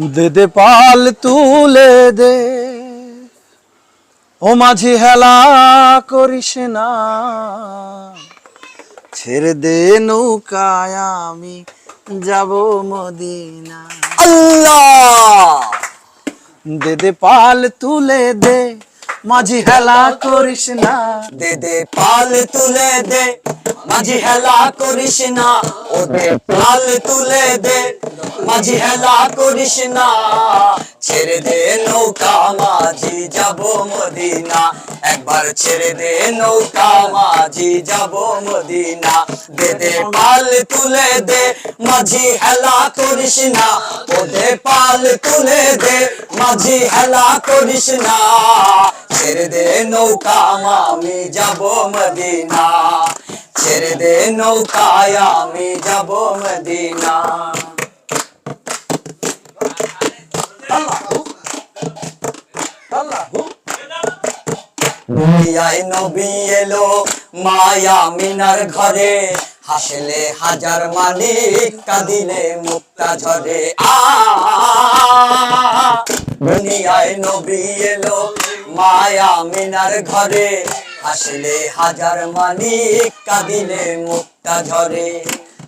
দে দে পাল তুলে দে। ও মাঝি হেলা করিস না। ছেড়ে দে নৌকায় আমি যাব মদিনা। আল্লাহ! দে দে পাল তুলে দে মাঝি হেলা করিস না। দে দে পাল তুলে দে মাঝি হেলা করিস না ওদের পাল তুলে দে। মাঝি হেলা করিস না, ছেড়ে দে নৌকা, মাঝি যাব মদিনা। একবার ছেড়ে দে নৌকা, মাঝি যাব মদিনা। দে দে পাল তুলে দে, মাঝি হেলা করিস না ওদের পাল তুলে দে, মাঝি হেলা করিস না। ছেড়ে দে নৌকা আমি যাব মদিনা। ছেড়ে দে নৌকায় আমি যাব মদিনা। নবী এলো মায়া মিনার ঘরে, হাসলে হাজার মালিক, কাঁদিলে মুক্তা ঝরে। আ নবী এলো মায়া মিনার ঘরে হাসলে হাজার মানিক কাঁদিলে মুক্তা ঝরে।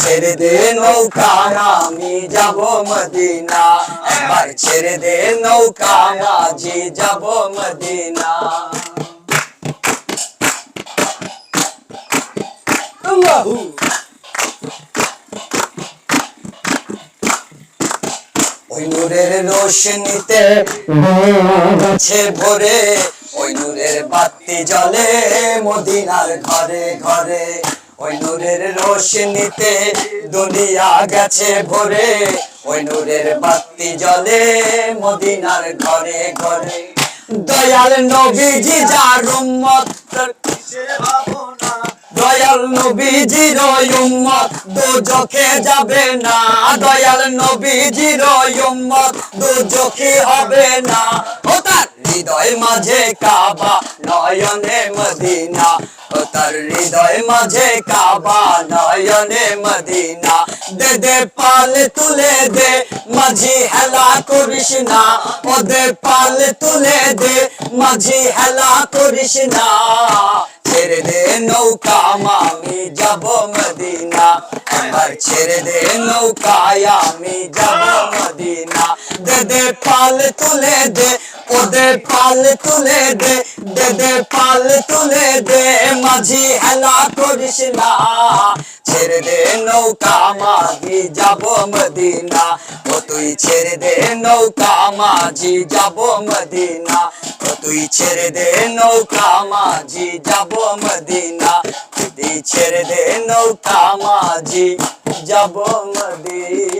ছেড়ে দে নৌকা, আমি যাব মদিনা। একবার ছেড়ে দে নৌকা মাঝি যাব মদিনা। আল্লাহু। ওই নূরের রোশনীতে গেছে ভরে, ওই নূরের বাতি জ্বলে মদিনার ঘরে ঘরে। ওই নূরের রোশনীতে দুনিয়া গেছে ভরে। ওই নূরের বাতি জ্বলে মদিনার ঘরে ঘরে। দয়াল নবীজি যার উম্মত, দয়াল নবীজির উম্মত দুজখে যাবে না। দয়াল নবীজির উম্মত দুজখে হবে না। হৃদয় মাঝে কাবা, নয়নে মদিনা। তার হৃদয় মাঝে কাবা নয়নে মদিনা। দে দে পাল তুলে দে, মাঝি হেলা করিস না। ও দে পাল তুলে দে, মাঝি হেলা করিস না। ছেড়ে দে নৌকা, আমি যাব মদিনা। একবার ছেড়ে দে নৌকায়, আমি যাব মদিনা। দে দে পাল তুলে দে, ওদের পাল তুলে দে। দে পাল তুলে দে, মাঝি হেলা করিস না। ছেড়ে দে নৌকা, মাঝি যাব মদিনা। ও তুই ছেড়ে দে নৌকা, মাঝি যাব মদিনা। তুই ছেড়ে দে নৌকা মাঝি যাব মদিনা। তুই ছেড়ে দে নৌকা মাঝি যাব মদিনা।